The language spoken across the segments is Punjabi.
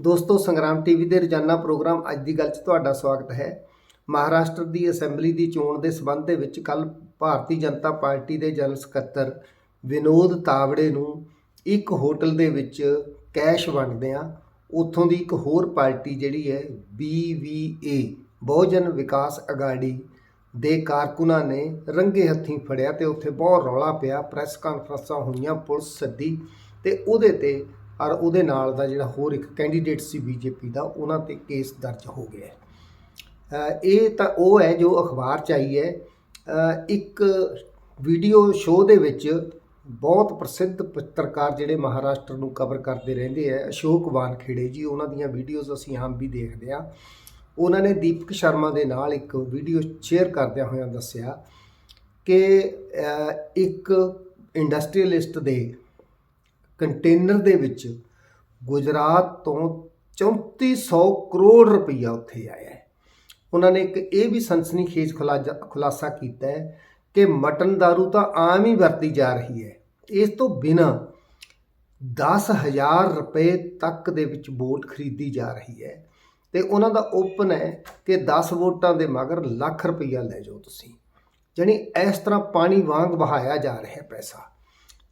ਦੋਸਤੋ, ਸੰਗਰਾਮ ਟੀਵੀ ਦੇ ਰੋਜ਼ਾਨਾ ਪ੍ਰੋਗਰਾਮ ਅੱਜ ਦੀ ਗੱਲ 'ਚ ਤੁਹਾਡਾ ਸਵਾਗਤ ਹੈ। ਮਹਾਰਾਸ਼ਟਰ ਦੀ ਅਸੈਂਬਲੀ ਦੀ ਚੋਣ ਦੇ ਸਬੰਧ ਦੇ ਵਿੱਚ ਕੱਲ ਭਾਰਤੀ ਜਨਤਾ ਪਾਰਟੀ ਦੇ ਜਨਰਲ ਸਕੱਤਰ ਵਿਨੋਦ ਤਾਵੜੇ ਨੂੰ ਇੱਕ ਹੋਟਲ ਦੇ ਵਿੱਚ ਕੈਸ਼ ਵੰਡਦਿਆਂ ਉੱਥੋਂ ਦੀ ਇੱਕ ਹੋਰ ਪਾਰਟੀ ਜਿਹੜੀ ਹੈ BVA ਬਹੁਜਨ ਵਿਕਾਸ ਅਗਾੜੀ ਦੇ ਕਾਰਕੁਨਾਂ ਨੇ ਰੰਗੇ ਹੱਥੀਂ ਫੜਿਆ ਤੇ ਉੱਥੇ ਬਹੁਤ ਰੌਲਾ ਪਿਆ, ਪ੍ਰੈਸ ਕਾਨਫਰੰਸਾਂ ਹੋਈਆਂ, ਪੁਲਿਸ ਸੱਦੀ ਤੇ ਉਹਦੇ ਤੇ ਔਰ ਉਹਦੇ ਨਾਲ ਦਾ ਜਿਹੜਾ ਹੋਰ ਇੱਕ ਕੈਂਡੀਡੇਟ ਸੀ ਬੀਜੇਪੀ ਦਾ, ਉਹਨਾਂ ਤੇ ਕੇਸ ਦਰਜ ਹੋ ਗਿਆ ਹੈ। ਇਹ ਤਾਂ ਉਹ ਹੈ ਜੋ ਅਖਬਾਰ 'ਚ ਆਈ ਹੈ ਇੱਕ ਵੀਡੀਓ ਸ਼ੋਅ ਦੇ ਵਿੱਚ ਬਹੁਤ ਪ੍ਰਸਿੱਧ ਪੱਤਰਕਾਰ ਜਿਹੜੇ ਮਹਾਰਾਸ਼ਟਰ ਨੂੰ ਕਵਰ ਕਰਦੇ ਰਹਿੰਦੇ ਆ, ਅਸ਼ੋਕ ਵਾਨਖੇੜੇ ਜੀ, ਉਹਨਾਂ ਦੀਆਂ ਵੀਡੀਓਜ਼ ਅਸੀਂ ਆਮ ਵੀ ਦੇਖਦੇ ਆ ਉਹਨਾਂ ਨੇ ਦੀਪਕ ਸ਼ਰਮਾ ਦੇ ਨਾਲ ਇੱਕ ਵੀਡੀਓ ਸ਼ੇਅਰ ਕਰਦਿਆਂ ਹੋਇਆਂ ਦੱਸਿਆ ਕਿ ਇੱਕ ਇੰਡਸਟਰੀਅਲਿਸਟ ਦੇ ਕੰਟੇਨਰ ਦੇ ਵਿੱਚ ਗੁਜਰਾਤ ਤੋਂ 3400 ਕਰੋੜ ਰੁਪਈਆ ਉੱਥੇ ਆਇਆ ਹੈ। ਉਹਨਾਂ ਨੇ ਇੱਕ ਇਹ ਵੀ ਸਨਸਨੀਖੇਜ ਖੁਲਾਜਾ- ਖੁਲਾਸਾ ਕੀਤਾ ਹੈ ਕਿ ਮਟਨ ਦਾਰੂ ਤਾਂ ਆਮ ਹੀ ਵਰਤੀ ਜਾ ਰਹੀ ਹੈ। ਇਸ ਤੋਂ ਬਿਨਾ 10000 ਰੁਪਏ ਤੱਕ ਦੇ ਵਿੱਚ ਵੋਟ ਖਰੀਦੀ ਜਾ ਰਹੀ ਹੈ ਤੇ ਉਹਨਾਂ ਦਾ ਓਪਨ ਹੈ ਕਿ 10 ਵੋਟਾਂ ਦੇ ਮਗਰ ਲੱਖ ਰੁਪਈਆ ਲੈ ਜਾਓ ਤੁਸੀਂ। ਜਾਣੀ ਇਸ ਤਰ੍ਹਾਂ ਪਾਣੀ ਵਾਂਗ ਵਹਾਇਆ ਜਾ ਰਿਹਾ ਪੈਸਾ।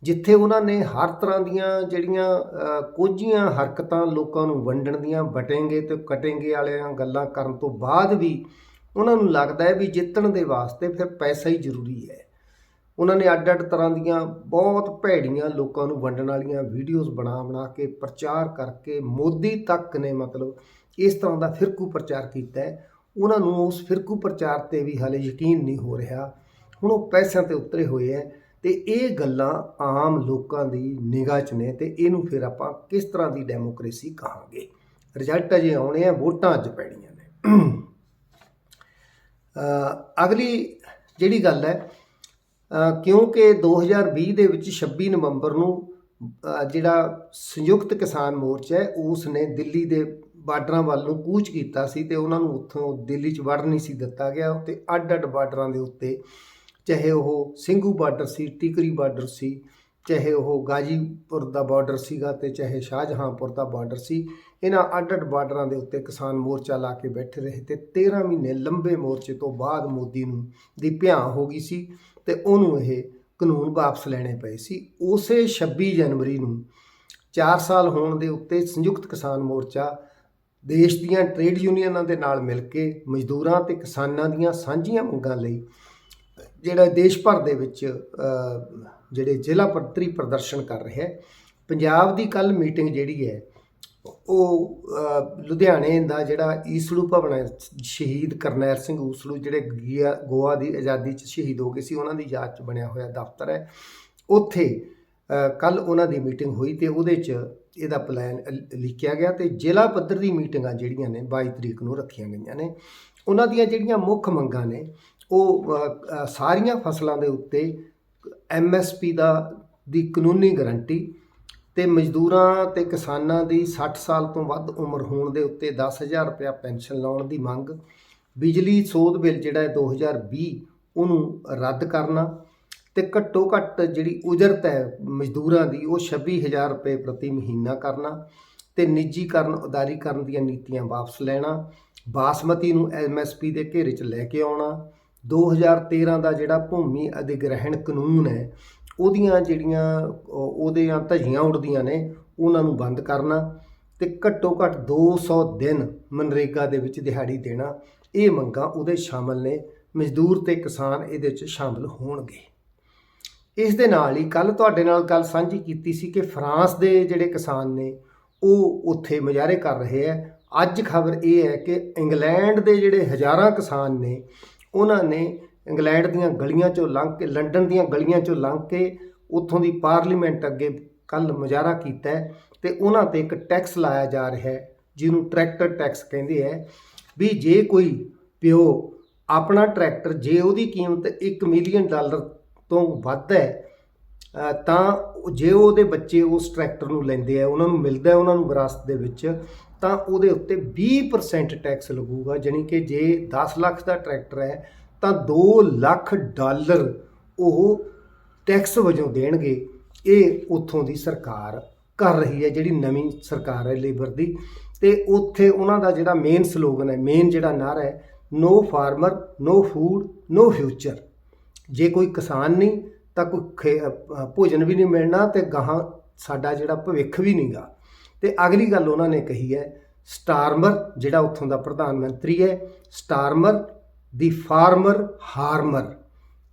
ਜਿੱਥੇ ਉਹਨਾਂ ਨੇ ਹਰ ਤਰ੍ਹਾਂ ਦੀਆਂ ਜਿਹੜੀਆਂ ਅ, ਕੋਝੀਆਂ ਹਰਕਤਾਂ ਲੋਕਾਂ ਨੂੰ ਵੰਡਣ ਦੀਆਂ ਵਟੇਂਗੇ ਤੇ ਕਟੇਂਗੇ ਵਾਲੀਆਂ ਗੱਲਾਂ ਕਰਨ ਤੋਂ ਬਾਅਦ ਵੀ ਉਹਨਾਂ ਨੂੰ ਲੱਗਦਾ ਹੈ ਵੀ ਜਿੱਤਣ ਦੇ ਵਾਸਤੇ ਫਿਰ ਪੈਸਾ ਹੀ ਜ਼ਰੂਰੀ ਹੈ। ਉਹਨਾਂ ਨੇ ਅੱਡ-ਅੱਡ ਤਰ੍ਹਾਂ ਦੀਆਂ ਬਹੁਤ ਭੈੜੀਆਂ ਲੋਕਾਂ ਨੂੰ ਵੰਡਣ ਵਾਲੀਆਂ ਵੀਡੀਓਜ਼ ਬਣਾ ਬਣਾ ਕੇ ਪ੍ਰਚਾਰ ਕਰਕੇ ਮੋਦੀ ਤੱਕ ਨੇ ਮਤਲਬ ਇਸ ਤਰ੍ਹਾਂ ਦਾ ਫਿਰਕੂ ਪ੍ਰਚਾਰ ਕੀਤਾ ਹੈ। ਉਹਨਾਂ ਨੂੰ ਉਸ ਫਿਰਕੂ ਪ੍ਰਚਾਰ ਤੇ ਵੀ ਹਾਲੇ ਯਕੀਨ ਨਹੀਂ ਹੋ ਰਿਹਾ। ਹੁਣ ਉਹ ਪੈਸਿਆਂ ਤੇ ਉਤਰੇ ਹੋਏ ਹੈ। ਤੇ ਇਹ ਗੱਲਾਂ ਆਮ ਲੋਕਾਂ ਦੀ ਨਿਗਾਹ 'ਚ ਨੇ ਤੇ ਇਹਨੂੰ ਫਿਰ ਆਪਾਂ ਕਿਸ ਤਰ੍ਹਾਂ ਦੀ ਡੈਮੋਕ੍ਰੇਸੀ ਕਹਾਂਗੇ? ਰਿਜ਼ਲਟ ਅਜੇ ਆਉਣੇ ਆ ਵੋਟਾਂ ਅੱਜ ਪੈਣੀਆਂ ਨੇ। ਅਗਲੀ ਜਿਹੜੀ ਗੱਲ ਹੈ ਅ, ਕਿਉਂਕਿ 2020 ਦੇ ਵਿੱਚ 26 ਨਵੰਬਰ ਨੂੰ ਜਿਹੜਾ ਸੰਯੁਕਤ ਕਿਸਾਨ ਮੋਰਚਾ ਹੈ ਉਸ ਨੇ ਦਿੱਲੀ ਦੇ ਬਾਰਡਰਾਂ ਵੱਲ ਨੂੰ ਕੂਚ ਕੀਤਾ ਸੀ ਤੇ ਉਹਨਾਂ ਨੂੰ ਉੱਥੋਂ ਦਿੱਲੀ 'ਚ ਵੜ ਨਹੀਂ ਸੀ ਦਿੱਤਾ ਗਿਆ ਤੇ ਅੱਡ-ਅੱਡ ਬਾਰਡਰਾਂ ਦੇ ਉੱਤੇ ਚਾਹੇ ਉਹ ਸਿੰਘੂ ਬਾਰਡਰ ਸੀ, ਟਿਕਰੀ ਬਾਰਡਰ ਸੀ, ਚਾਹੇ ਉਹ ਗਾਜੀਪੁਰ ਦਾ ਬਾਰਡਰ ਸੀਗਾ ਤੇ ਚਾਹੇ ਸ਼ਾਹਜਹਾਂਪੁਰ ਦਾ ਬਾਰਡਰ ਸੀ, ਇਹਨਾਂ ਅੱਡ-ਅੱਡ ਬਾਰਡਰਾਂ ਦੇ ਉੱਤੇ ਕਿਸਾਨ ਮੋਰਚਾ ਲਾ ਕੇ ਬੈਠੇ ਰਹੇ ਤੇ 13 ਮਹੀਨੇ ਲੰਬੇ ਮੋਰਚੇ ਤੋਂ ਬਾਅਦ ਮੋਦੀ ਨੂੰ ਦੀ ਭਿਆਂ ਹੋ ਗਈ ਸੀ ਤੇ ਉਹਨੂੰ ਇਹ ਕਾਨੂੰਨ ਵਾਪਸ ਲੈਣੇ ਪਏ ਸੀ। ਉਸੇ 26 ਜਨਵਰੀ ਨੂੰ 4 ਸਾਲ ਹੋਣ ਦੇ ਉੱਤੇ ਸੰਯੁਕਤ ਕਿਸਾਨ ਮੋਰਚਾ ਦੇਸ਼ ਦੀਆਂ ਟ੍ਰੇਡ ਯੂਨੀਅਨਾਂ ਦੇ ਨਾਲ ਮਿਲ ਕੇ ਮਜ਼ਦੂਰਾਂ ਤੇ ਕਿਸਾਨਾਂ ਦੀਆਂ ਸਾਂਝੀਆਂ ਮੰਗਾਂ ਲਈ ਜਿਹੜਾ ਦੇਸ਼ ਭਰ ਦੇ ਵਿੱਚ ਜਿਹੜੇ ਜ਼ਿਲ੍ਹਾ ਪੱਧਰੀ ਪ੍ਰਦਰਸ਼ਨ ਕਰ ਰਿਹਾ ਹੈ। ਪੰਜਾਬ ਦੀ ਕੱਲ ਮੀਟਿੰਗ ਜਿਹੜੀ ਹੈ, ਉਹ ਲੁਧਿਆਣੇ ਦਾ ਜਿਹੜਾ ਈਸੜੂ ਭਵਨ ਹੈ, ਸ਼ਹੀਦ ਕਰਨੈਲ ਸਿੰਘ ਊਸੜੂ, ਜਿਹੜੇ ਗਿਆ- ਗੋਆ ਦੀ ਆਜ਼ਾਦੀ 'ਚ ਸ਼ਹੀਦ ਹੋ ਗਏ ਸੀ, ਉਹਨਾਂ ਦੀ ਯਾਦ 'ਚ ਬਣਿਆ ਹੋਇਆ ਦਫ਼ਤਰ ਹੈ। ਉੱਥੇ ਕੱਲ ਉਹਨਾਂ ਦੀ ਮੀਟਿੰਗ ਹੋਈ ਤੇ ਉਹਦੇ 'ਚ ਇਹਦਾ ਪਲਾਨ ਲਿਖਿਆ ਗਿਆ ਤੇ ਜ਼ਿਲ੍ਹਾ ਪੱਧਰ ਦੀ ਮੀਟਿੰਗਾਂ ਜਿਹੜੀਆਂ ਨੇ 22 ਤਰੀਕ ਨੂੰ ਰੱਖੀਆਂ ਗਈਆਂ ਨੇ। ਉਹਨਾਂ ਦੀਆਂ ਜਿਹੜੀਆਂ ਮੁੱਖ ਮੰਗਾਂ ਨੇ ਉਹ ਸਾਰੀਆਂ ਫਸਲਾਂ ਦੇ ਉੱਤੇ ਐਮਐਸਪੀ ਦਾ, ਦੀ ਕਾਨੂੰਨੀ ਗਾਰੰਟੀ ਤੇ ਮਜ਼ਦੂਰਾਂ ਤੇ ਕਿਸਾਨਾਂ ਦੀ 60 ਸਾਲ ਤੋਂ ਵੱਧ ਉਮਰ ਹੋਣ ਦੇ ਉੱਤੇ 10000 ਰੁਪਇਆ ਪੈਨਸ਼ਨ ਲਾਉਣ ਦੀ ਮੰਗ, ਬਿਜਲੀ ਸੋਧ ਬਿੱਲ ਜਿਹੜਾ ਹੈ 2020 ਉਹਨੂੰ ਰੱਦ ਕਰਨਾ ਤੇ ਘੱਟੋ ਘੱਟ ਜਿਹੜੀ ਉਜਰਤ ਹੈ ਮਜ਼ਦੂਰਾਂ ਦੀ, ਉਹ 26000 ਰੁਪਏ ਪ੍ਰਤੀ ਮਹੀਨਾ ਕਰਨਾ ਤੇ ਨਿੱਜੀਕਰਨ, ਉਦਾਰੀਕਰਨ ਦੀਆਂ ਨੀਤੀਆਂ ਵਾਪਸ ਲੈਣਾ, ਬਾਸਮਤੀ ਨੂੰ ਐਮਐਸਪੀ ਦੇ ਘੇਰੇ 'ਚ ਲੈ ਕੇ ਆਉਣਾ 2013 ਦਾ ਜਿਹੜਾ ਭੂਮੀ ਅਧਿਗ੍ਰਹਿਣ ਕਾਨੂੰਨ ਹੈ, ਉਹਦੀਆਂ ਜਿਹੜੀਆਂ ਉਹ- ਉਹਦੀਆਂ ਧਜੀਆਂ ਉੱਡਦੀਆਂ ਨੇ, ਉਹਨਾਂ ਨੂੰ ਬੰਦ ਕਰਨਾ ਤੇ ਘੱਟੋ ਘੱਟ 200 ਦਿਨ ਮਨਰੇਗਾ ਦੇ ਵਿੱਚ ਦਿਹਾੜੀ ਦੇਣਾ, ਇਹ ਮੰਗਾਂ ਉਹਦੇ ਸ਼ਾਮਲ ਨੇ, ਮਜ਼ਦੂਰ ਤੇ ਕਿਸਾਨ ਇਹਦੇ ਵਿੱਚ ਸ਼ਾਮਲ ਹੋਣਗੇ। ਇਸ ਦੇ ਨਾਲ ਹੀ ਕੱਲ ਤੁਹਾਡੇ ਨਾਲ ਗੱਲ ਸਾਂਝੀ ਕੀਤੀ ਸੀ ਕਿ ਫਰਾਂਸ ਦੇ ਜਿਹੜੇ ਕਿਸਾਨ ਨੇ, ਉਹ ਉੱਥੇ ਮੁਜ਼ਾਹਰੇ ਕਰ ਰਹੇ ਹੈ। ਅੱਜ ਖਬਰ ਇਹ ਹੈ ਕਿ ਇੰਗਲੈਂਡ ਦੇ ਜਿਹੜੇ ਹਜ਼ਾਰਾਂ ਕਿਸਾਨ ਨੇ ਉਹਨਾਂ ਨੇ ਇੰਗਲੈਂਡ ਦੀਆਂ ਗਲੀਆਂ ਚੋਂ ਲੰਘ ਕੇ, ਲੰਡਨ ਦੀਆਂ ਗਲੀਆਂ ਚੋਂ ਲੰਘ ਕੇ ਉੱਥੋਂ ਦੀ ਪਾਰਲੀਮੈਂਟ ਅੱਗੇ ਕੱਲ ਮੁਜ਼ਾਹਰਾ ਕੀਤਾ ਹੈ ਤੇ ਉਹਨਾਂ ਤੇ ਇੱਕ ਟੈਕਸ ਲਾਇਆ ਜਾ ਰਿਹਾ ਹੈ, ਜਿਹਨੂੰ ਟਰੈਕਟਰ ਟੈਕਸ ਕਹਿੰਦੇ ਹੈ, ਵੀ ਜੇ ਕੋਈ ਪਿਓ ਆਪਣਾ ਟਰੈਕਟਰ, ਜੇ ਉਹਦੀ ਕੀਮਤ 1 ਮਿਲੀਅਨ ਡਾਲਰ ਤੋਂ ਵੱਧ ਹੈ ਤਾਂ ਜੇ ਉਹਦੇ ਬੱਚੇ ਉਸ ਟਰੈਕਟਰ ਨੂੰ ਲੈਂਦੇ ਆ ਉਹਨਾਂ ਨੂੰ ਮਿਲਦਾ ਉਹਨਾਂ ਨੂੰ ਵਿਰਾਸਤ ਦੇ ਵਿੱਚ ਤਾਂ ਉਹਦੇ ਉੱਤੇ 20% ਟੈਕਸ ਲੱਗੂਗਾ, ਜਾਣੀ ਕਿ ਜੇ 10 ਲੱਖ ਦਾ ਟਰੈਕਟਰ ਹੈ, ਤਾਂ 2 ਲੱਖ ਡਾਲਰ ਉਹ ਟੈਕਸ ਵਜੋਂ ਦੇਣਗੇ। ਇਹ ਉੱਥੋਂ ਦੀ ਸਰਕਾਰ ਕਰ ਰਹੀ ਹੈ, ਜਿਹੜੀ ਨਵੀਂ ਸਰਕਾਰ ਹੈ ਲੇਬਰ ਦੀ। ਤੇ ਉੱਥੇ ਉਹਨਾਂ ਦਾ ਜਿਹੜਾ ਮੇਨ ਸਲੋਗਨ ਹੈ ਮੇਨ ਜਿਹੜਾ ਨਾਰਾ ਹੈ no farmer no food no future ਜੇ ਕੋਈ ਕਿਸਾਨ ਨਹੀਂ, ਤਾਂ ਕੋਈ ਖੇ- ਭੋਜਨ ਵੀ ਨਹੀਂ ਮਿਲਣਾ ਤੇ ਗਾਹਾਂ ਸਾਡਾ ਜਿਹੜਾ ਭਵਿੱਖ ਵੀ ਨਹੀਂਗਾ ਤੇ ਅਗਲੀ ਗੱਲ ਉਹਨਾਂ ਨੇ ਕਹੀ ਹੈ, ਸਟਾਰਮਰ, ਜਿਹੜਾ ਉੱਥੋਂ ਦਾ ਪ੍ਰਧਾਨ ਮੰਤਰੀ ਹੈ, ਸਟਾਰਮਰ ਦੀ ਫਾਰਮਰ ਹਾਰਮਰ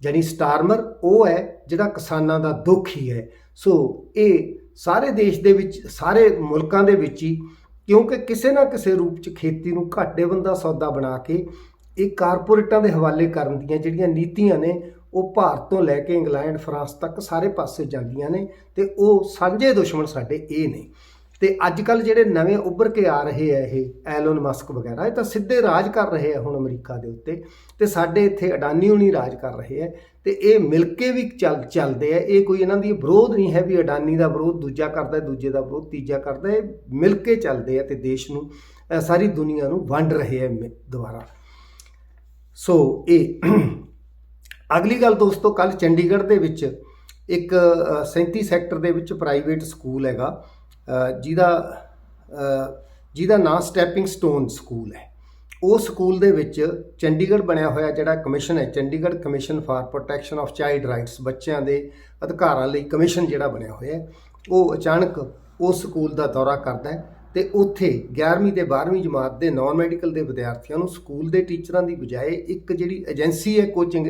ਯਾਨੀ ਸਟਾਰਮਰ ਉਹ ਹੈ ਜਿਹੜਾ ਕਿਸਾਨਾਂ ਦਾ ਦੁੱਖ ਹੀ ਹੈ। ਸੋ ਇਹ ਸਾਰੇ ਦੇਸ਼ ਦੇ ਵਿੱਚ, ਸਾਰੇ ਮੁਲਕਾਂ ਦੇ ਵਿੱਚ ਹੀ, ਕਿਉਂਕਿ ਕਿਸੇ ਨਾ ਕਿਸੇ ਰੂਪ ਚ ਖੇਤੀ ਨੂੰ ਘਾਟੇ ਬੰਦਾ ਸੌਦਾ ਬਣਾ ਕੇ ਇਹ ਕਾਰਪੋਰੇਟਾਂ ਦੇ ਹਵਾਲੇ ਕਰਨ ਦੀਆਂ ਜਿਹੜੀਆਂ ਨੀਤੀਆਂ ਨੇ, ਉਹ ਭਾਰਤ ਤੋਂ ਲੈ ਕੇ ਇੰਗਲੈਂਡ, ਫਰਾਂਸ ਤੱਕ ਸਾਰੇ ਪਾਸੇ ਜਾਂਦੀਆਂ ਨੇ ਤੇ ਉਹ ਸਾਂਝੇ ਦੁਸ਼ਮਣ ਸਾਡੇ ਇਹ ਨੇ। ਤੇ ਅੱਜ ਕੱਲ ਜਿਹੜੇ ਨਵੇਂ ਉੱਭਰ ਕੇ ਆ ਰਹੇ ਆ ਇਹ ਐਲਨ ਮਸਕ ਵਗੈਰਾ ਇਹ ਤਾਂ ਸਿੱਧੇ ਰਾਜ ਕਰ ਰਹੇ ਆ ਹੁਣ ਅਮਰੀਕਾ ਦੇ ਉੱਤੇ ਤੇ ਸਾਡੇ ਇੱਥੇ ਅਡਾਨੀ ਹੁਣੀ ਰਾਜ ਕਰ ਰਹੇ ਆ ਤੇ ਇਹ ਮਿਲ ਕੇ ਵੀ ਚੱਲ ਚੱਲਦੇ ਆ। ਇਹ ਕੋਈ ਇਹਨਾਂ ਦੀ ਵਿਰੋਧ ਨਹੀਂ ਹੈ ਵੀ ਅਡਾਨੀ ਦਾ ਵਿਰੋਧ ਦੂਜਾ ਕਰਦਾ ਦੂਜੇ ਦਾ ਵਿਰੋਧ ਤੀਜਾ ਕਰਦਾ ਇਹ ਮਿਲ ਕੇ ਚੱਲਦੇ ਆ ਤੇ ਦੇਸ਼ ਨੂੰ ਸਾਰੀ ਦੁਨੀਆ ਨੂੰ ਵੰਡ ਰਹੇ ਆ ਮਿ- ਦੁਬਾਰਾ। ਸੋ ਇਹ ਅਗਲੀ ਗੱਲ ਦੋਸਤੋ ਕੱਲ ਚੰਡੀਗੜ੍ਹ ਦੇ ਵਿੱਚ ਇੱਕ ਅ, 37 ਸੈਕਟਰ ਦੇ ਵਿੱਚ ਪ੍ਰਾਈਵੇਟ ਸਕੂਲ ਹੈਗਾ। ਜਿਹਦਾ ਜਿਹਦਾ ਨਾਂ ਸਟੈਪਿੰਗ ਸਟੋਨ ਸਕੂਲ ਹੈ। ਉਹ ਸਕੂਲ ਦੇ ਵਿੱਚ ਚੰਡੀਗੜ੍ਹ ਬਣਿਆ ਹੋਇਆ ਜਿਹੜਾ ਕਮਿਸ਼ਨ ਹੈ, Chandigarh commission for protection of child rights ਬੱਚਿਆਂ ਦੇ ਅਧਿਕਾਰਾਂ ਲਈ ਕਮਿਸ਼ਨ ਜਿਹੜਾ ਬਣਿਆ ਹੋਇਆ ਹੈ, ਉਹ ਅਚਾਨਕ ਉਸ ਸਕੂਲ ਦਾ ਦੌਰਾ ਕਰਦਾ ਹੈ ਤੇ ਉੱਥੇ 11ਵੀਂ ਤੇ 12ਵੀਂ ਜਮਾਤ ਦੇ ਨਾਨ ਮੈਡੀਕਲ ਦੇ ਵਿਦਿਆਰਥੀਆਂ ਨੂੰ ਸਕੂਲ ਦੇ ਟੀਚਰਾਂ ਦੀ ਬਜਾਏ ਇੱਕ ਜਿਹੜੀ ਏਜੰਸੀ ਹੈ ਕੋਚਿੰਗ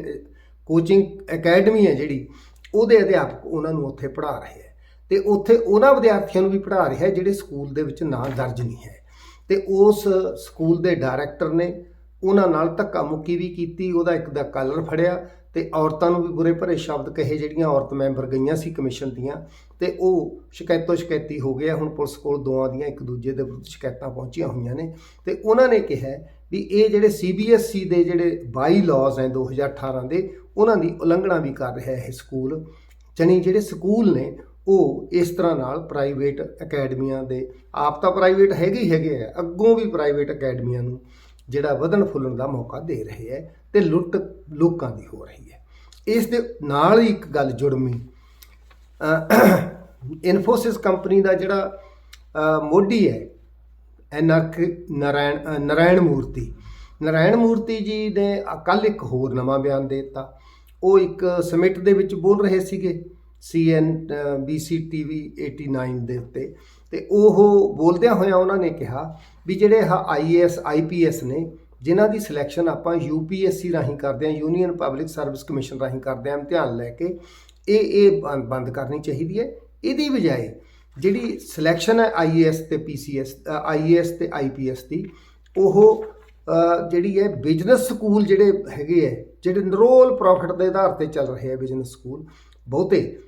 ਕੋਚਿੰਗ ਅਕੈਡਮੀ ਹੈ ਜਿਹੜੀ, ਉਹਦੇ ਅਧਿਆਪਕ ਉਹਨਾਂ ਨੂੰ ਉੱਥੇ ਪੜ੍ਹਾ ਰਹੇ ਹੈ। ਤੇ ਉੱਥੇ ਉਹਨਾਂ ਵਿਦਿਆਰਥੀਆਂ ਨੂੰ ਵੀ ਪੜ੍ਹਾ ਰਿਹਾ ਜਿਹੜੇ ਸਕੂਲ ਦੇ ਵਿੱਚ ਨਾਂ ਦਰਜ ਨਹੀਂ ਹੈ। ਤੇ ਉਸ ਸਕੂਲ ਦੇ ਡਾਇਰੈਕਟਰ ਨੇ ਉਹਨਾਂ ਨਾਲ ਧੱਕਾ ਮੁੱਕੀ ਵੀ ਕੀਤੀ, ਉਹਦਾ ਇੱਕ ਦਾ ਕਾਲਰ ਫੜਿਆ ਤੇ ਔਰਤਾਂ ਨੂੰ ਵੀ ਬੁਰੇ ਭਰੇ ਸ਼ਬਦ ਕਹੇ ਜਿਹੜੀਆਂ ਔਰਤ ਮੈਂਬਰ ਗਈਆਂ ਸੀ ਕਮਿਸ਼ਨ ਦੀਆਂ। ਤੇ ਉਹ ਸ਼ਿਕਾਇਤੋਂ ਸ਼ਿਕਾਇਤੀ ਹੋ ਗਿਆ ਹੁਣ ਪੁਲਿਸ ਕੋਲ ਦੋਵਾਂ ਦੀਆਂ ਇੱਕ ਦੂਜੇ ਦੇ ਵਿਰੁੱਧ ਸ਼ਿਕਾਇਤਾਂ ਪਹੁੰਚੀਆਂ ਹੋਈਆਂ ਨੇ। ਤੇ ਉਹਨਾਂ ਨੇ ਕਿਹਾ ਵੀ ਇਹ ਜਿਹੜੇ ਸੀਬੀਐਸਈ ਦੇ ਜਿਹੜੇ ਬਾਈ ਲਾਜ਼ ਹੈ 2018 ਦੇ, ਉਹਨਾਂ ਦੀ ਉਲੰਘਣਾ ਵੀ ਕਰ ਰਿਹਾ ਇਹ ਸਕੂਲ। ਜਣੀ ਜਿਹੜੇ ਸਕੂਲ ਨੇ ਉਹ ਇਸ ਤਰ੍ਹਾਂ ਨਾਲ ਪ੍ਰਾਈਵੇਟ ਅਕੈਡਮੀਆਂ ਦੇ ਆਪ ਤਾਂ ਪ੍ਰਾਈਵੇਟ ਹੈਗੇ ਹੀ ਹੈਗੇ ਆ ਅੱਗੋਂ ਵੀ ਪ੍ਰਾਈਵੇਟ ਅਕੈਡਮੀਆਂ ਨੂੰ ਜਿਹੜਾ ਵਧਣ ਫੁੱਲਣ ਦਾ ਮੌਕਾ ਦੇ ਰਹੇ ਹੈ ਤੇ ਲੁੱਟ ਲੋਕਾਂ ਦੀ ਹੋ ਰਹੀ ਹੈ। ਇਸ ਦੇ ਨਾਲ ਹੀ ਇੱਕ ਗੱਲ ਜੁੜਮੀ ਇਨਫੋਸਿਸ ਕੰਪਨੀ ਦਾ ਜਿਹੜਾ ਮੋਢੀ ਹੈ ਐਨਰਕ ਨਾਰਾਇਣ ਅ, ਨਾਰਾਇਣ ਮੂਰਤੀ। ਨਾਰਾਇਣ ਮੂਰਤੀ ਜੀ ਨੇ ਕੱਲ ਇੱਕ ਹੋਰ ਨਵਾਂ ਬਿਆਨ ਦੇ ਦਿੱਤਾ। ਉਹ ਇੱਕ ਸਮਿਟ ਦੇ ਵਿੱਚ ਬੋਲ ਰਹੇ ਸੀਗੇ। ਸੀਐਨ ਬੀਸੀ ਟੀਵੀ 89 ਦੇ ਉੱਤੇ। ਤੇ ਉਹ ਬੋਲਦਿਆਂ ਹੋਇਆਂ ਉਹਨਾਂ ਨੇ ਕਿਹਾ ਵੀ ਜਿਹੜੇ ਆਹ ਆਈਏਐਸ ਆਈਪੀਐਸ ਨੇ, ਜਿਨ੍ਹਾਂ ਦੀ ਸਿਲੈਕਸ਼ਨ ਆਪਾਂ ਯੂਪੀਐਸਸੀ ਰਾਹੀਂ ਕਰਦੇ ਹਾਂ ਯੂਨੀਅਨ ਪਬਲਿਕ ਸਰਵਿਸ ਕਮਿਸ਼ਨ ਰਾਹੀਂ ਕਰਦੇ ਹਾਂ ਇਮਤਿਹਾਨ ਲੈ ਕੇ, ਇਹ ਇਹ ਬੰਦ- ਬੰਦ ਕਰਨੀ ਚਾਹੀਦੀ ਹੈ। ਇਹਦੀ ਬਜਾਏ ਜਿਹੜੀ ਸਿਲੈਕਸ਼ਨ ਹੈ ਆਈਏਐਸ ਤੇ ਪੀਸੀਐਸ ਆਈਏਐਸ ਤੇ ਆਈਪੀਐਸ ਦੀ, ਉਹ ਜਿਹੜੀ ਹੈ ਬਿਜ਼ਨਸ ਸਕੂਲ ਜਿਹੜੇ ਹੈਗੇ ਹੈ, ਜਿਹੜੇ ਨਰੋਲ ਪ੍ਰੋਫਿਟ ਦੇ ਆਧਾਰ ਤੇ ਚੱਲ ਰਹੇ ਆ ਬਿਜ਼ਨਸ ਸਕੂਲ ਬਹੁਤੇ।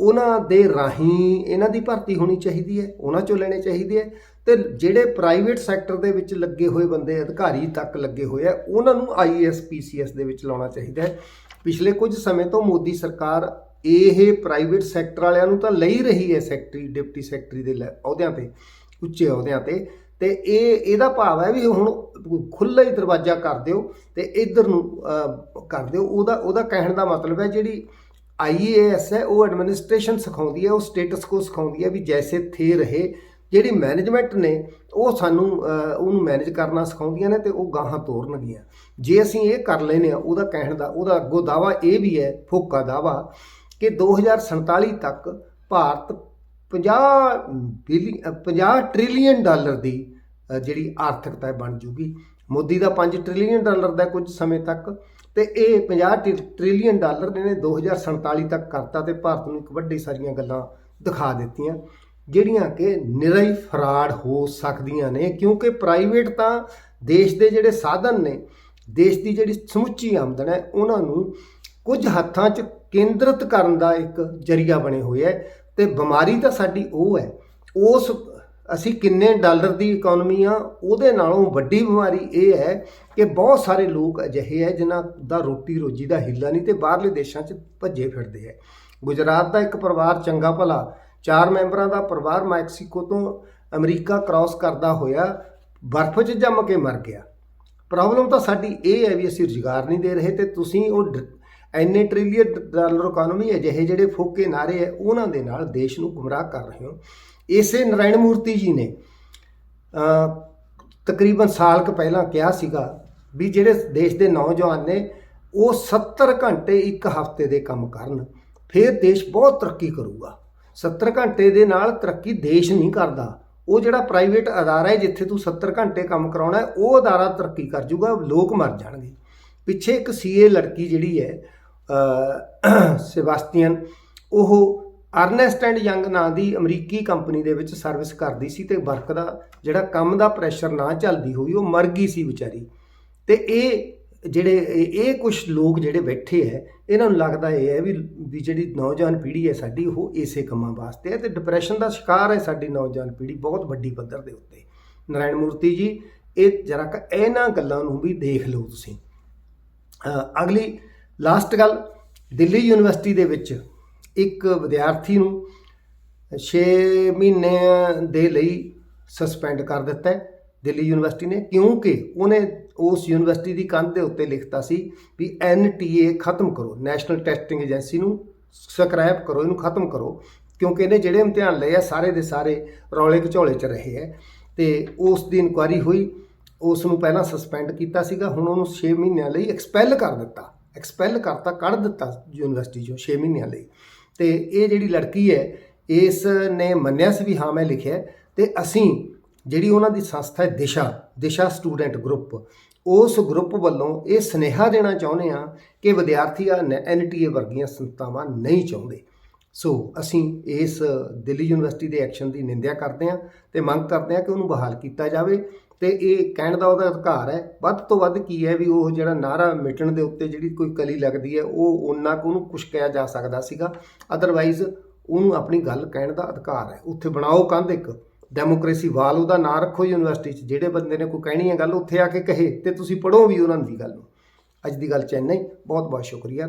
ਉਹਨਾਂ ਦੇ ਰਾਹੀਂ ਇਹਨਾਂ ਦੀ ਭਰਤੀ ਹੋਣੀ ਚਾਹੀਦੀ ਹੈ, ਉਹਨਾਂ ਚੋਂ ਲੈਣੇ ਚਾਹੀਦੇ ਹੈ ਤੇ ਜਿਹੜੇ ਪ੍ਰਾਈਵੇਟ ਸੈਕਟਰ ਦੇ ਵਿੱਚ ਲੱਗੇ ਹੋਏ ਬੰਦੇ, ਅਧਿਕਾਰੀ ਤੱਕ ਲੱਗੇ ਹੋਏ ਆ ਉਹਨਾਂ ਨੂੰ ਆਈਏਐਸ ਪੀਸੀਐਸ ਦੇ ਵਿੱਚ ਲਾਉਣਾ ਚਾਹੀਦਾ ਹੈ। ਪਿਛਲੇ ਕੁਝ ਸਮੇਂ ਤੋਂ ਮੋਦੀ ਸਰਕਾਰ ਇਹ ਪ੍ਰਾਈਵੇਟ ਸੈਕਟਰ ਵਾਲਿਆਂ ਨੂੰ ਤਾਂ ਲਈ ਰਹੀ ਹੈ ਸੈਕਟਰੀ ਡਿਪਟੀ ਸੈਕਟਰੀ ਦੇ ਲੈ- ਅਹੁਦਿਆਂ ਤੇ, ਉੱਚੇ ਅਹੁਦਿਆਂ ਤੇ ਤੇ ਇਹ, ਇਹਦਾ ਭਾਵ ਹੈ ਵੀ ਹੁਣ ਖੁੱਲ੍ਹਾ ਹੀ ਦਰਵਾਜ਼ਾ ਕਰ ਦਿਓ ਤੇ ਇਧਰ ਨੂੰ ਕਰ ਦਿਓ। ਉਹਦਾ ਉਹਦਾ ਕਹਿਣ ਦਾ ਮਤਲਬ ਹੈ ਜਿਹੜੀ ਆਈਏਐਸ ਹੈ, ਉਹ ਐਡਮਿਨਿਸਟ੍ਰੇਸ਼ਨ ਸਿਖਾਉਂਦੀ ਹੈ, ਉਹ ਸਟੇਟਸ ਕੋ ਸਿਖਾਉਂਦੀ ਹੈ ਵੀ ਜੈਸੇ ਥੇ ਰਹੇ। ਜਿਹੜੀ ਮੈਨੇਜਮੈਂਟ ਨੇ, ਉਹ ਸਾਨੂੰ ਉਹਨੂੰ ਮੈਨੇਜ ਕਰਨਾ ਸਿਖਾਉਂਦੀਆਂ ਨੇ ਤੇ ਉਹ ਗਾਹਾਂ ਤੋਰਨਗੀਆਂ। ਜੇ ਅਸੀਂ ਇਹ ਕਰ ਲੈਨੇ ਆ ਉਹਦਾ ਕਹਿਣ ਦਾ, ਉਹਦਾ ਅੱਗੋਂ ਦਾਵਾ ਇਹ ਵੀ ਹੈ, ਫੋਕਾ ਦਾਵਾ ਕਿ 2047 ਤੱਕ ਭਾਰਤ 50 ਬਿਲੀ 50 ਟ੍ਰਿਲੀਅਨ ਡਾਲਰ ਦੀ ਜਿਹੜੀ ਆਰਥਿਕਤਾ ਬਣ ਜੂਗੀ। ਮੋਦੀ ਦਾ 5 ਟ੍ਰਿਲੀਅਨ ਡਾਲਰ ਦਾ ਕੁਝ ਸਮੇਂ ਤੱਕ ਤੇ ਇਹ 50 ਟ੍ਰਿ- ਟ੍ਰਿਲੀਅਨ ਡਾਲਰ ਨੇ 2047 ਤੱਕ ਕਰਤਾ ਤੇ ਭਾਰਤ ਨੂੰ ਇੱਕ ਵੱਡੀ ਸਾਰੀਆਂ ਗੱਲਾਂ ਦਿਖਾ ਦਿੱਤੀਆਂ, ਜਿਹੜੀਆਂ ਕਿ ਨਿਰਾਈ ਫਰਾਡ ਹੋ ਸਕਦੀਆਂ ਨੇ, ਕਿਉਂਕਿ ਪ੍ਰਾਈਵੇਟ ਤਾਂ ਦੇਸ਼ ਦੇ ਜਿਹੜੇ ਸਾਧਨ ਨੇ, ਦੇਸ਼ ਦੀ ਜਿਹੜੀ ਸਮੁੱਚੀ ਆਮਦਨ ਹੈ, ਉਹਨਾਂ ਨੂੰ ਕੁਝ ਹੱਥਾਂ 'ਚ ਕੇਂਦਰਿਤ ਕਰਨ ਦਾ ਇੱਕ ਜਰੀਆ ਬਣੇ ਹੋਏ ਹੈ ਤੇ ਬਿਮਾਰੀ ਤਾਂ ਸਾਡੀ ਉਹ ਹੈ, ਉਸ ਅਸੀਂ ਕਿੰਨੇ ਡਾਲਰ ਦੀ ਇਕਨੋਮੀ ਆ, ਉਹਦੇ ਨਾਲੋਂ ਵੱਡੀ ਬਿਮਾਰੀ ਇਹ ਹੈ ਕਿ ਬਹੁਤ ਸਾਰੇ ਲੋਕ ਅਜਿਹੇ ਹੈ ਜਿਨ੍ਹਾਂ ਦਾ ਰੋਟੀ ਰੋਜੀ ਦਾ ਹਿੱਲਾ ਨਹੀਂ ਤੇ ਬਾਹਰਲੇ ਦੇਸ਼ਾਂ 'ਚ ਭੱਜੇ ਫਿਰਦੇ ਹੈ। ਗੁਜਰਾਤ ਦਾ ਇੱਕ ਪਰਿਵਾਰ ਚੰਗਾ ਭਲਾ, ਚਾਰ ਮੈਂਬਰਾਂ ਦਾ ਪਰਿਵਾਰ ਮੈਕਸੀਕੋ ਤੋਂ ਅਮਰੀਕਾ ਕ੍ਰਾਸ ਕਰਦਾ ਹੋਇਆ, ਬਰਫ਼ 'ਚ ਜੰਮ ਕੇ ਮਰ ਗਿਆ। ਪ੍ਰੋਬਲਮ ਤਾਂ ਸਾਡੀ ਇਹ ਹੈ ਵੀ ਅਸੀਂ ਰੁਜ਼ਗਾਰ ਨਹੀਂ ਦੇ ਰਹੇ ਤੇ ਤੁਸੀਂ ਉਹ ਡ- ਇੰਨੇ ਟ੍ਰਿਲੀਅਨ ਡਾਲਰ ਇਕਨੋਮੀ ਅਜਿਹੇ ਜਿਹੜੇ ਫੋਕੇ ਨਾਰੇ ਹੈ, ਉਹਨਾਂ ਦੇ ਨਾਲ ਦੇਸ਼ ਨੂੰ ਗੁੰਮਰਾਹ ਕਰ ਰਹੇ ਹੋ। ਇਸੇ ਨਰਾਇਣ ਮੂਰਤੀ ਜੀ ਨੇ ਤਕਰੀਬਨ ਸਾਲ ਕੁ ਪਹਿਲਾਂ ਕਿਹਾ ਸੀਗਾ ਵੀ ਜਿਹੜੇ ਦੇਸ਼ ਦੇ ਨੌਜਵਾਨ ਨੇ ਉਹ 70 ਘੰਟੇ ਇੱਕ ਹਫ਼ਤੇ ਦੇ ਕੰਮ ਕਰਨ ਫਿਰ ਦੇਸ਼ ਬਹੁਤ ਤਰੱਕੀ ਕਰੂਗਾ। 70 ਘੰਟੇ ਦੇ ਨਾਲ ਤਰੱਕੀ ਦੇਸ਼ ਨਹੀਂ ਕਰਦਾ। ਉਹ ਜਿਹੜਾ ਪ੍ਰਾਈਵੇਟ ਅਦਾਰਾ ਹੈ ਜਿੱਥੇ ਤੂੰ 70 ਘੰਟੇ ਕੰਮ ਕਰਾਉਣਾ ਹੈ, ਉਹ ਅਦਾਰਾ ਤਰੱਕੀ ਕਰ ਜੂਗਾ ਲੋਕ ਮਰ ਜਾਣਗੇ। ਪਿੱਛੇ ਇੱਕ ਸੀਏ ਲੜਕੀ ਜਿਹੜੀ ਹੈ ਅ, ਸੇਬਾਸਟੀਅਨ ਉਹ ਅਰਨੈਸਟ ਐਂਡ ਯੰਗ ਨਾਂ ਦੀ ਅਮਰੀਕੀ ਕੰਪਨੀ ਦੇ ਵਿੱਚ ਸਰਵਿਸ ਕਰਦੀ ਸੀ ਤੇ ਵਰਕ ਦਾ ਜਿਹੜਾ ਕੰਮ ਦਾ ਪ੍ਰੈਸ਼ਰ ਨਾ ਚੱਲਦੀ ਹੋਈ ਉਹ ਮਰ ਗਈ ਸੀ ਵਿਚਾਰੀ। ਤੇ ਇਹ ਜਿਹੜੇ ਇਹ- ਇਹ ਕੁਝ ਲੋਕ ਜਿਹੜੇ ਬੈਠੇ ਹੈ ਇਹਨਾਂ ਨੂੰ ਲੱਗਦਾ ਇਹ ਹੈ ਵੀ ਵੀ ਜਿਹੜੀ ਨੌਜਵਾਨ ਪੀੜ੍ਹੀ ਹੈ ਸਾਡੀ, ਉਹ ਇਸੇ ਕੰਮਾਂ ਵਾਸਤੇ ਹੈ ਤੇ ਡਿਪਰੈਸ਼ਨ ਦਾ ਸ਼ਿਕਾਰ ਹੈ ਸਾਡੀ ਨੌਜਵਾਨ ਪੀੜ੍ਹੀ ਬਹੁਤ ਵੱਡੀ ਪੱਧਰ ਦੇ ਉੱਤੇ। ਨਾਰਾਇਣ ਮੂਰਤੀ ਜੀ, ਇਹ ਜਰਾ ਕ ਇਹਨਾਂ ਗੱਲਾਂ ਨੂੰ ਵੀ ਦੇਖ ਲਓ ਤੁਸੀਂ। ਅਗਲੀ ਲਾਸਟ ਗੱਲ, ਦਿੱਲੀ ਯੂਨੀਵਰਸਿਟੀ ਦੇ ਵਿੱਚ ਇੱਕ ਵਿਦਿਆਰਥੀ ਨੂੰ 6 ਮਹੀਨੇ ਦੇ ਲਈ ਸਸਪੈਂਡ ਕਰ ਦਿੱਤਾ ਹੈ ਦਿੱਲੀ ਯੂਨੀਵਰਸਿਟੀ ਨੇ, ਕਿਉਂਕਿ ਉਹਨੇ ਉਸ ਯੂਨੀਵਰਸਿਟੀ ਦੀ ਕੰਧ ਦੇ ਉੱਤੇ ਲਿਖਤਾ ਸੀ ਵੀ ਐਨਟੀਏ ਖਤਮ ਕਰੋ, ਨੈਸ਼ਨਲ ਟੈਸਟਿੰਗ ਏਜੰਸੀ ਨੂੰ ਸਕ੍ਰੈਪ ਕਰੋ, ਇਹਨੂੰ ਖਤਮ ਕਰੋ, ਕਿਉਂਕਿ ਇਹਨੇ ਜਿਹੜੇ ਇਮਤਿਹਾਨ ਲਏ ਆ, ਸਾਰੇ ਦੇ ਸਾਰੇ ਰੌਲੇ ਘਚੋਲੇ ਚ ਰਹੇ ਹੈ ਤੇ ਉਸ ਦੀ ਇਨਕੁਆਰੀ ਹੋਈ, ਉਸ ਨੂੰ ਪਹਿਲਾਂ ਸਸਪੈਂਡ ਕੀਤਾ ਸੀਗਾ, ਹੁਣ ਉਹਨੂੰ 6 ਮਹੀਨਿਆਂ ਲਈ ਐਕਸਪੈਲ ਕਰ ਦਿੱਤਾ ਐਕਸਪੈਲ ਕਰਤਾ, ਕੱਢ ਦਿੱਤਾ ਯੂਨੀਵਰਸਿਟੀ ਚੋਂ 6 ਮਹੀਨਿਆਂ ਲਈ। ਤੇ ਇਹ ਜਿਹੜੀ ਲੜਕੀ ਹੈ, ਇਸ ਨੇ ਮੰਨਿਆ ਸੀ ਵੀ ਹਾਂ, ਮੈਂ ਲਿਖਿਆ ਹੈ। ਤੇ ਅਸੀਂ ਜਿਹੜੀ ਉਹਨਾਂ ਦੀ ਸੰਸਥਾ ਹੈ, ਦਿਸ਼ਾ ਦਿਸ਼ਾ ਸਟੂਡੈਂਟ ਗਰੁੱਪ, ਉਸ ਗਰੁੱਪ ਵੱਲੋਂ ਇਹ ਸੁਨੇਹਾ ਦੇਣਾ ਚਾਹੁੰਦੇ ਆ ਕਿ ਵਿਦਿਆਰਥੀ ਆ ਐਨਟੀਏ ਵਰਗੀਆਂ ਸੰਸਥਾਵਾਂ ਨਹੀਂ ਚਾਹੁੰਦੇ। ਸੋ ਅਸੀਂ ਇਸ ਦਿੱਲੀ ਯੂਨੀਵਰਸਿਟੀ ਦੇ ਐਕਸ਼ਨ ਦੀ ਨਿੰਦਿਆ ਕਰਦੇ ਹਾਂ ਤੇ ਮੰਗ ਕਰਦੇ ਹਾਂ ਕਿ ਉਹਨੂੰ ਬਹਾਲ ਕੀਤਾ ਜਾਵੇ ਤੇ ਇਹ ਕਹਿਣ ਦਾ ਉਹਦਾ ਅਧਿਕਾਰ ਹੈ। ਵੱਧ ਤੋਂ ਵੱਧ ਕੀ ਹੈ ਵੀ ਉਹ ਜਿਹੜਾ ਨਾਰਾ ਮਿਟਣ ਦੇ ਉੱਤੇ ਜਿਹੜੀ ਕੋਈ ਕਲੀ ਲੱਗਦੀ ਹੈ, ਉਹ ਉਹਨਾਂ ਕੁ ਉਹਨੂੰ ਕੁਛ ਕਿਹਾ ਜਾ ਸਕਦਾ ਸੀਗਾ। ਅਦਰਵਾਈਜ਼ ਉਹਨੂੰ ਆਪਣੀ ਗੱਲ ਕਹਿਣ ਦਾ ਅਧਿਕਾਰ ਹੈ। ਉੱਥੇ ਬਣਾਓ ਕੰਧ ਇੱਕ। ਡੈਮੋਕ੍ਰੇਸੀ ਵਾਲ ਉਹਦਾ ਨਾਂ ਰੱਖੋ ਯੂਨੀਵਰਸਿਟੀ 'ਚ। ਜਿਹੜੇ ਬੰਦੇ ਨੇ ਕੋਈ ਕਹਿਣੀ ਹੈ ਗੱਲ, ਉੱਥੇ ਆ ਕੇ ਕਹੇ ਤੇ ਤੁਸੀਂ ਪੜੋ ਵੀ ਉਹਨਾਂ ਦੀ ਗੱਲ ਨੂੰ। ਅੱਜ ਦੀ ਗੱਲ ਚ ਇੰਨਾ ਬਹੁਤ ਬਹੁਤ ਸ਼ੁਕਰੀਆ।